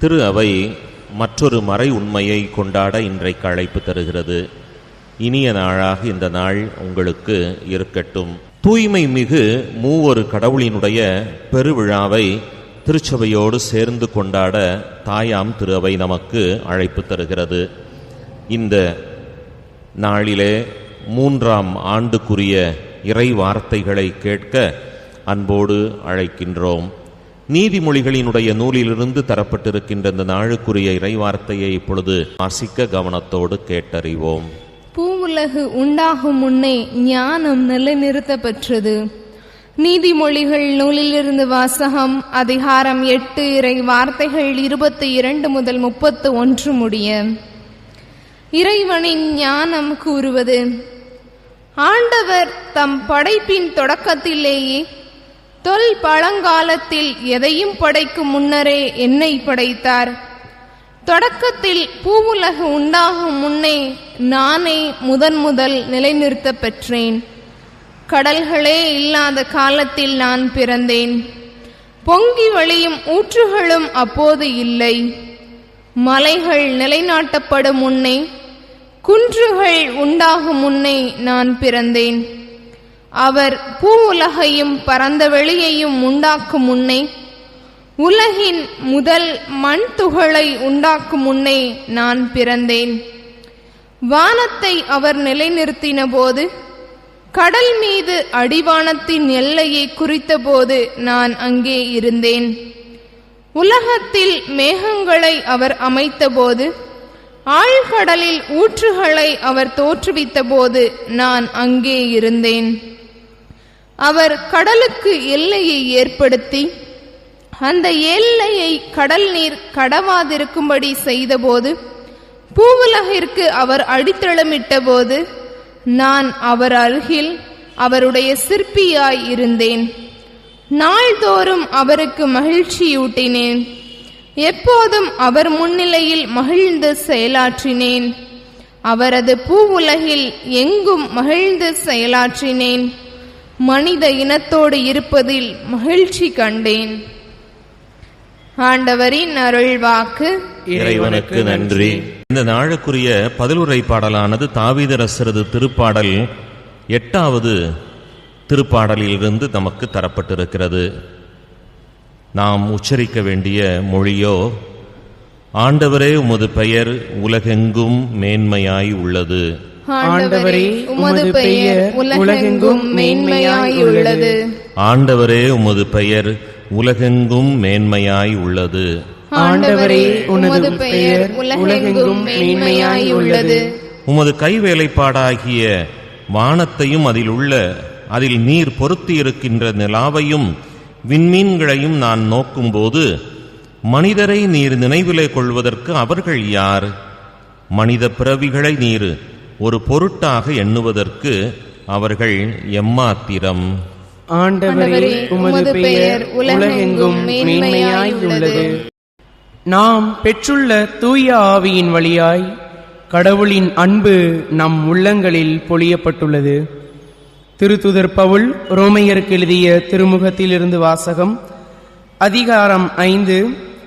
திரு அவை மற்றொரு மறை உண்மையை கொண்டாட இன்றைக்கு அழைப்பு தருகிறது. இனிய நாளாக இந்த நாள் உங்களுக்கு இருக்கட்டும். தூய்மை மிகு மூவொரு கடவுளினுடைய பெருவிழாவை திருச்சபையோடு சேர்ந்து கொண்டாட தாயாம் திரு அவை நமக்கு அழைப்பு தருகிறது. இந்த நாளிலே மூன்றாம் ஆண்டுக்குரிய இறை வார்த்தைகளை கேட்க அன்போடு அழைக்கின்றோம். நீதிமொழிகளினுடைய நூலிலிருந்து தரப்பட்டிருக்கின்ற இந்த நாளுக்குரிய இறைவார்த்தையை இப்பொழுது வாசிக்க கவனத்தோடு கேட்டறிவோம். பூவுலகு உண்டாகும் முன்னே ஞானம் நிலைநிறுத்தப்பெற்றது. நீதிமொழிகள் நூலிலிருந்து வாசகம் அதிகாரம் எட்டு இறை வார்த்தைகள் இருபத்தி இரண்டு முதல் முப்பத்து ஒன்று முடிய. இறைவனின் ஞானம் கூறுவது ஆண்டவர் தம் படைப்பின் தொடக்கத்திலேயே தொல் பழங்காலத்தில் எதையும் படைக்கும் முன்னரே என்னை படைத்தார். தொடக்கத்தில் பூவுலகு உண்டாகும் முன்னே நானே முதன் முதல் நிலைநிறுத்தப் பெற்றேன். கடல்களே இல்லாத காலத்தில் நான் பிறந்தேன். பொங்கி வழியும் ஊற்றுகளும் அப்போது இல்லை. மலைகள் நிலைநாட்டப்படும் முன்னே குன்றுகள் உண்டாகும் முன்னே நான் பிறந்தேன். அவர் பூ உலகையும் பரந்த வெளியையும் உண்டாக்கும் முன்னே உலகின் முதல் மண் துகளை உண்டாக்கும் முன்னே நான் பிறந்தேன். வானத்தை அவர் நிலைநிறுத்தின போது கடல் மீது அடிவானத்தின் எல்லையை குறித்தபோது நான் அங்கே இருந்தேன். உலகத்தில் மேகங்களை அவர் அமைத்தபோது ஆழ்கடலில் ஊற்றுகளை அவர் தோற்றுவித்தபோது நான் அங்கே இருந்தேன். அவர் கடலுக்கு எல்லையை ஏற்படுத்தி அந்த எல்லையை கடல் நீர் கடவாதிருக்கும்படி செய்தபோது பூவுலகிற்கு அவர் அடித்தளமிட்ட போது நான் அவர் அருகில் அவருடைய சிற்பியாய் இருந்தேன். நாள்தோறும் அவருக்கு மகிழ்ச்சியூட்டினேன். எப்போதும் அவர் முன்னிலையில் மகிழ்ந்து செயலாற்றினேன். அவரது பூவுலகில் எங்கும் மகிழ்ந்து செயலாற்றினேன். மனித இனத்தோடு இருப்பதில் மகிழ்ச்சி கண்டேன். ஆண்டவரின் அருள்வாக்கு இறைவனுக்கு நன்றி. இந்த நாளுக்குரிய பதிலுரை பாடலானது தாவீதரசரது திருப்பாடல் எட்டாவது திருப்பாடலிலிருந்து நமக்கு தரப்பட்டிருக்கிறது. நாம் உச்சரிக்க வேண்டிய மொழியோ ஆண்டவரே உமது பெயர் உலகெங்கும் மேன்மையாய் உள்ளது. ஆண்டவரே உமது பெயர் உலகெங்கும் மேன்மையாய் உள்ளது ஆண்டவரே உமது பெயர் உலகெங்கும் மேன்மையாய் உள்ளது. ஆண்டவரே உமது பெயர் உலகெங்கும் மேன்மையாய் உள்ளது உமது கைவேலைப்பாடாகிய வானத்தையும் அதில் உள்ள அதில் நீர் பொருத்தி இருக்கின்ற நிலாவையும் விண்மீன்களையும் நான் நோக்கும்போது மனிதரை நீர் நினைவிலே கொள்வதற்கு அவர்கள் யார்? மனித பிறவிகளை நீர் ஒரு பொருட்டாக எண்ணுவதற்கு அவர்கள் எம்மாத்திரம். ஆண்டவரே உமது பெயர் உலகெங்கும் மேன்மையாய் உள்ளது. நாம் பெற்றுள்ள தூய ஆவியின் வழியாய் கடவுளின் அன்பு நம் உள்ளங்களில் பொழியப்பட்டுள்ளது. திருத்துதர் பவுல் ரோமையருக்கு எழுதிய திருமுகத்திலிருந்து வாசகம் அதிகாரம் ஐந்து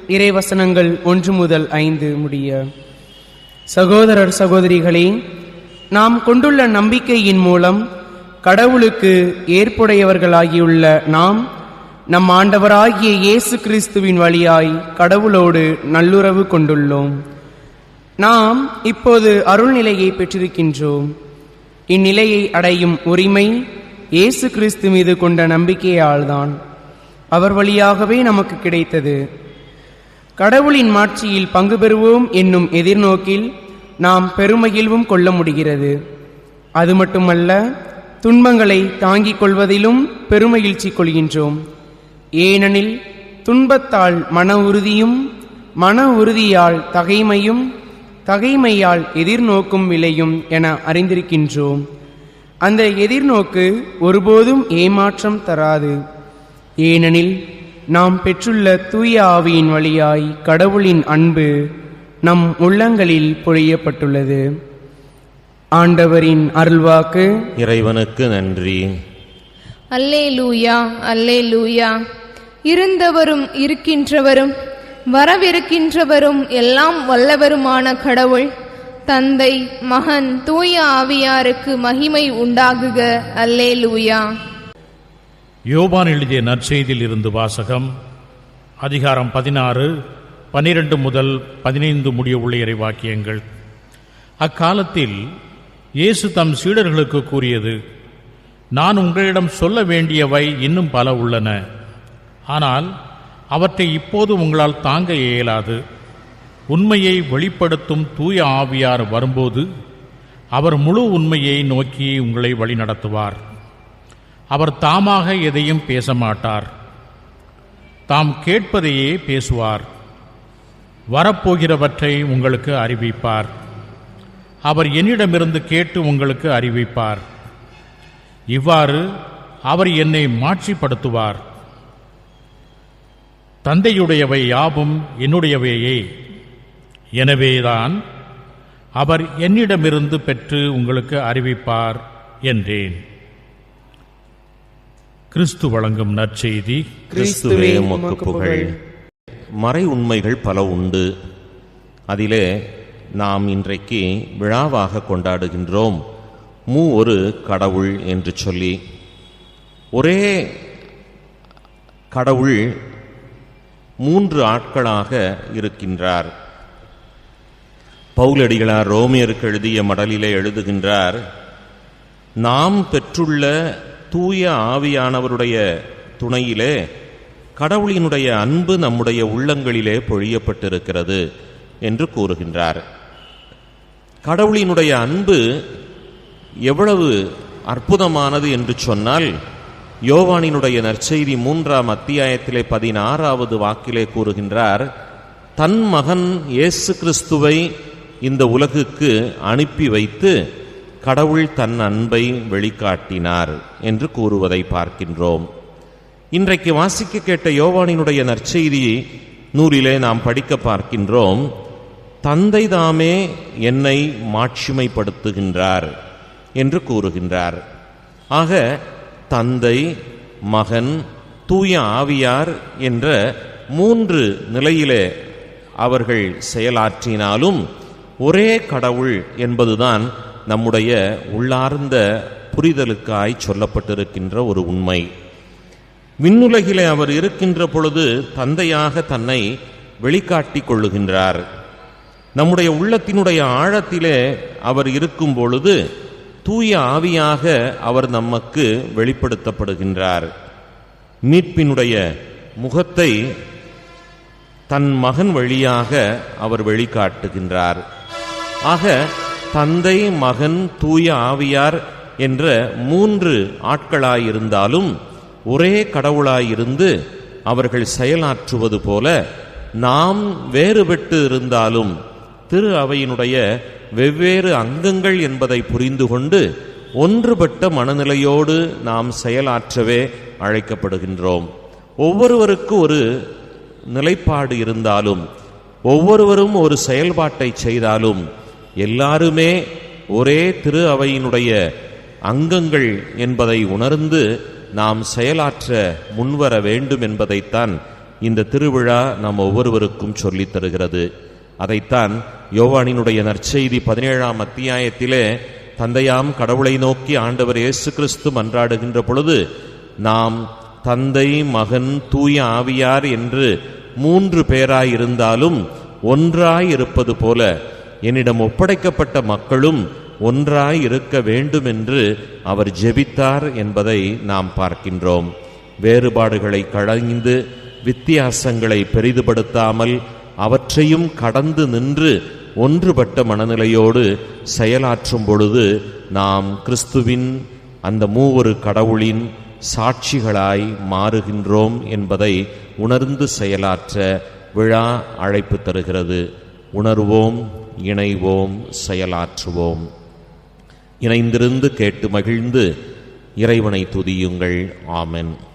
இறைவசனங்கள் ஒன்று முதல் ஐந்து முடிய. சகோதரர் சகோதரிகளே நாம் கொண்டுள்ள நம்பிக்கையின் மூலம் கடவுளுக்கு ஏற்புடையவர்களாகியுள்ள நாம் நம் ஆண்டவராகிய இயேசு கிறிஸ்துவின் வழியாய் கடவுளோடு நல்லுறவு கொண்டுள்ளோம். நாம் இப்போது அருள்நிலையை பெற்றிருக்கின்றோம். இந்நிலையை அடையும் உரிமை இயேசு கிறிஸ்து மீது கொண்ட நம்பிக்கையால்தான் அவர் வழியாகவே நமக்கு கிடைத்தது. கடவுளின் மாட்சியில் பங்கு பெறுவோம் என்னும் எதிர்நோக்கில் நாம் பெருமகிழ்வும் கொள்ள முடிகிறது. அது மட்டுமல்ல துன்பங்களை தாங்கிக் கொள்வதிலும் பெருமகிழ்ச்சி கொள்கின்றோம். ஏனெனில் துன்பத்தால் மன உறுதியும் மன உறுதியால் தகைமையும் தகைமையால் எதிர்நோக்கும் விலையும் என அறிந்திருக்கின்றோம். அந்த எதிர்நோக்கு ஒருபோதும் ஏமாற்றம் தராது. ஏனெனில் நாம் பெற்றுள்ள தூய ஆவியின் வழியாய் கடவுளின் அன்பு நம் உள்ளங்களில் பொழியப்பட்டுள்ளது. ஆண்டவரின் அருள்வாக்கு. இறைவனுக்கு நன்றி. அல்லே லூயா அல்லே லூயா இருந்தவரும் இருக்கின்றவரும் வரவிருக்கின்றவரும் எல்லாம் வல்லவருமான கடவுள். தந்தை மகன் தூய ஆவியாருக்கு மகிமை உண்டாகுக. அல்லேலூயா. யோபான் எழுதிய நற்செய்தியில் இருந்து வாசகம் அதிகாரம் பதினாறு பனிரெண்டு முதல் பதினைந்து முடிய உள்ள இறைவாக்கியங்கள். அக்காலத்தில் இயேசு தம் சீடர்களுக்கு கூறியது நான் உங்களிடம் சொல்ல வேண்டியவை இன்னும் பல உள்ளன. ஆனால் அவற்றை இப்போது உங்களால் தாங்க இயலாது. உண்மையை வெளிப்படுத்தும் தூய ஆவியார் வரும்போது அவர் முழு உண்மையை நோக்கி உங்களை வழிநடத்துவார். அவர் தாமாக எதையும் பேச மாட்டார். தாம் கேட்பதையே பேசுவார். வரப்போகிறவற்றை உங்களுக்கு அறிவிப்பார். அவர் என்னிடமிருந்து கேட்டு உங்களுக்கு அறிவிப்பார். இவ்வாறு அவர் என்னை மாட்சிப்படுத்துவார். தந்தையுடையவை யாவும் என்னுடையவையே. எனவேதான் அவர் என்னிடமிருந்து பெற்று உங்களுக்கு அறிவிப்பார் என்றேன். கிறிஸ்து வழங்கும் நற்செய்தி. கிறிஸ்துவே புகழ் மறை உண்மைகள் பல உண்டு. அதிலே நாம் இன்றைக்கு விழாவாக கொண்டாடுகின்றோம். மூ ஒரு கடவுள் என்று சொல்லி. ஒரே கடவுள் மூன்று ஆட்களாக இருக்கின்றார். பௌலடிகளார் ரோமியருக்கு எழுதிய மடலிலே எழுதுகின்றார் நாம் பெற்றுள்ள தூய ஆவியானவருடைய துணையிலே கடவுளினுடைய அன்பு நம்முடைய உள்ளங்களிலே பொழியப்பட்டிருக்கிறது என்று கூறுகின்றார். கடவுளினுடைய அன்பு எவ்வளவு அற்புதமானது என்று சொன்னால் யோவானினுடைய நற்செய்தி மூன்றாம் அத்தியாயத்திலே பதினாறாவது வாக்கிலே கூறுகின்றார் தன் மகன் இயேசு கிறிஸ்துவை இந்த உலகுக்கு அனுப்பி வைத்து கடவுள் தன் அன்பை வெளிக்காட்டினார் என்று கூறுவதை பார்க்கின்றோம். இன்றைக்கு வாசிக்க கேட்ட யோவானினுடைய நற்செய்தி நூறிலே நாம் படிக்க பார்க்கின்றோம். தந்தை தாமே என்னை மாட்சிமைப்படுத்துகின்றார் என்று கூறுகின்றார். ஆக தந்தை மகன் தூய ஆவியார் என்ற மூன்று நிலையிலே அவர்கள் செயலாற்றினாலும் ஒரே கடவுள் என்பதுதான் நம்முடைய உள்ளார்ந்த புரிதலுக்காய் சொல்லப்பட்டிருக்கின்ற ஒரு உண்மை. விண்ணுலகிலே அவர் இருக்கின்ற பொழுது தந்தையாக தன்னை வெளிக்காட்டிக் கொள்ளுகின்றார். நம்முடைய உள்ளத்தினுடைய ஆழத்திலே அவர் இருக்கும் பொழுது தூய ஆவியாக அவர் நமக்கு வெளிப்படுத்தப்படுகின்றார். மீட்பினுடைய முகத்தை தன் மகன் வழியாக அவர் வெளிக்காட்டுகின்றார். ஆக தந்தை மகன் தூய ஆவியார் என்ற மூன்று ஆட்களாயிருந்தாலும் ஒரே கடவுளாயிருந்து அவர்கள் செயலாற்றுவது போல நாம் வேறுபட்டு இருந்தாலும் திரு அவையினுடைய வெவ்வேறு அங்கங்கள் என்பதை புரிந்து கொண்டு ஒன்றுபட்ட மனநிலையோடு நாம் செயலாற்றவே அழைக்கப்படுகின்றோம். ஒவ்வொருவருக்கு ஒரு நிலைப்பாடு இருந்தாலும் ஒவ்வொருவரும் ஒரு செயல்பாட்டை செய்தாலும் எல்லாருமே ஒரே திரு அவையினுடைய அங்கங்கள் என்பதை உணர்ந்து நாம் செயலாற்ற முன்வர வேண்டும் என்பதைத்தான் இந்த திருவிழா நாம் ஒவ்வொருவருக்கும் சொல்லித் தருகிறது. அதைத்தான் யோவானினுடைய நற்செய்தி பதினேழாம் அத்தியாயத்திலே தந்தையாம் கடவுளை நோக்கி ஆண்டவர் இயேசு கிறிஸ்து மன்றாடுகின்ற பொழுது நாம் தந்தை மகன் தூய ஆவியார் என்று மூன்று பேராயிருந்தாலும் ஒன்றாய் இருப்பது போல என்னிடம் ஒப்படைக்கப்பட்ட மக்களும் ஒன்றாய் இருக்க வேண்டும் என்று அவர் ஜெபித்தார் என்பதை நாம் பார்க்கின்றோம். வேறுபாடுகளை களைந்து வித்தியாசங்களை பெரிதுபடுத்தாமல் அவற்றையும் கடந்து நின்று ஒன்றுபட்ட மனநிலையோடு செயலாற்றும் பொழுது நாம் கிறிஸ்துவின் அந்த மூவொரு கடவுளின் சாட்சிகளாய் மாறுகின்றோம் என்பதை உணர்ந்து செயலாற்ற விழா அழைப்பு தருகிறது. உணர்வோம் இணைவோம் செயலாற்றுவோம். இணைந்திருந்து கேட்டு மகிழ்ந்து இறைவனை துதியுங்கள். ஆமென்.